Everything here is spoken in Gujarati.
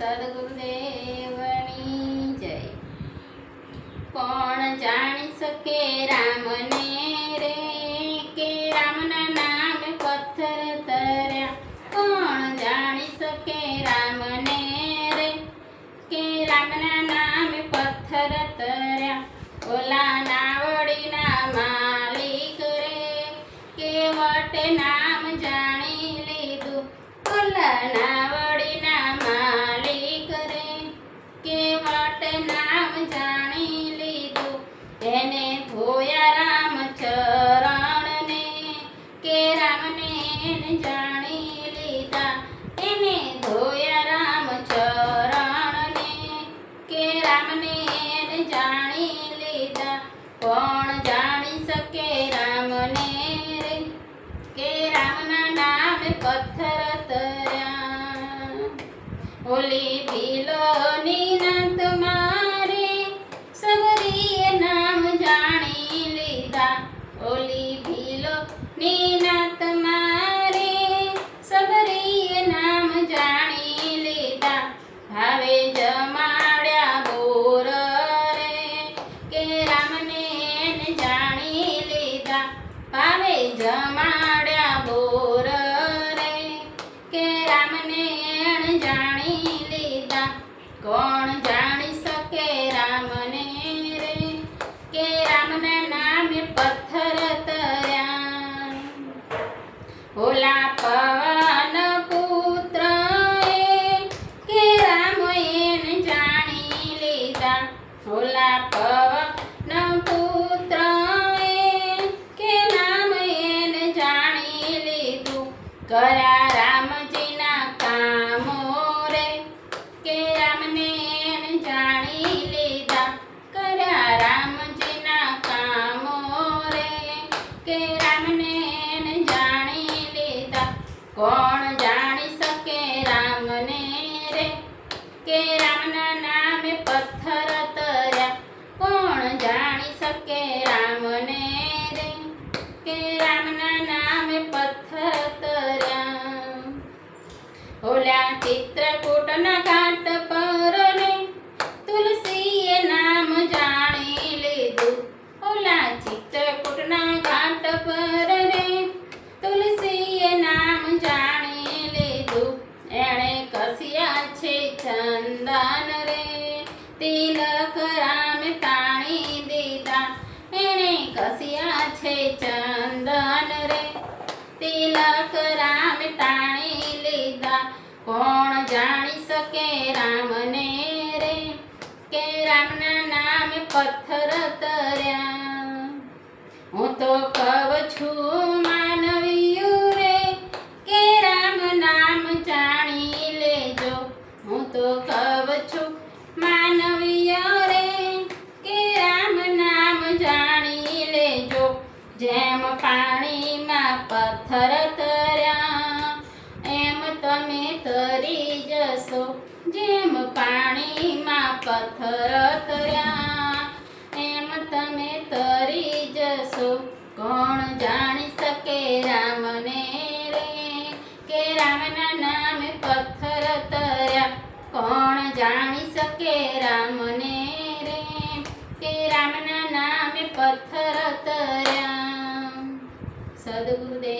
સદગુરુદેવની જય. કોણ જાણી શકે રામને રે કે રામના નામે પથ્થર તર્યા કોણ જાણી શકે રામને રે કે રામના નામે પથ્થર તર્યા ઓલા નાવડીના માલિક રે કે વટ નામ જાણી લીધું? ઓલા નાવડીના જાણી લીધા. એને ધોયા રામ ચરણને, કે રામને જાણી લીધા. કોણ જાણી શકે રામને કે રામના નામે પથ્થર તર્યા? ઓલી ભીલોની નાત મારે, સબરીએ નામ જાણી લીધા. ઓલી ભીલોની નાત ભાવે જમાડ્યા બોર રે કે રામને જાણી લીધા. ભાવે જમાડ્યા બોર રે કે રામને જાણી લીધા. કોણ જાણી શકે રામને રે? કે રામના નામે પથ્થર તર્યા ઓલા પવન પુત્ર કે રામ એને જાણી લીધા ઓલા પવન પુત્ર કે નામ એને જાણી લીધું કર્યા રામજીના કામો રે કે રામને એને જાણી લીધા કર્યા રામજીના કામો રે કે રામને એને જાણી લીધા કોણ જાણી શકે રામને રે? કે રામના નામે પથ્થર તર્યા? કોણ જાણી શકે રામને રે? કે રામના નામે પથ્થર તર્યા? ઓલા ચિત્રકૂટના ઘાટ પર કસ્યા છે ચંદન રે. તિલક રામ તાણી લીધા. કોણ જાણી શકે રામને રે? કે રામના નામે પથ્થર તર્યા? હું તો કવ છું માનવીયું રે, કે રામ નામ જાણી લેજો. હું તો કવ છું માનવીય જેમ પાણીમાં પથ્થર તર્યા, એમ તમે તરી જશો. જેમ પાણીમાં પથ્થર તર્યા, એમ તમે તરી જશો. કોણ જાણી શકે રામને રે કે રામના નામે પથ્થર તર્યા? કોણ જાણી શકે રામને રે કે રામના નામે પથ્થર તર્યા? జగద్గురుదే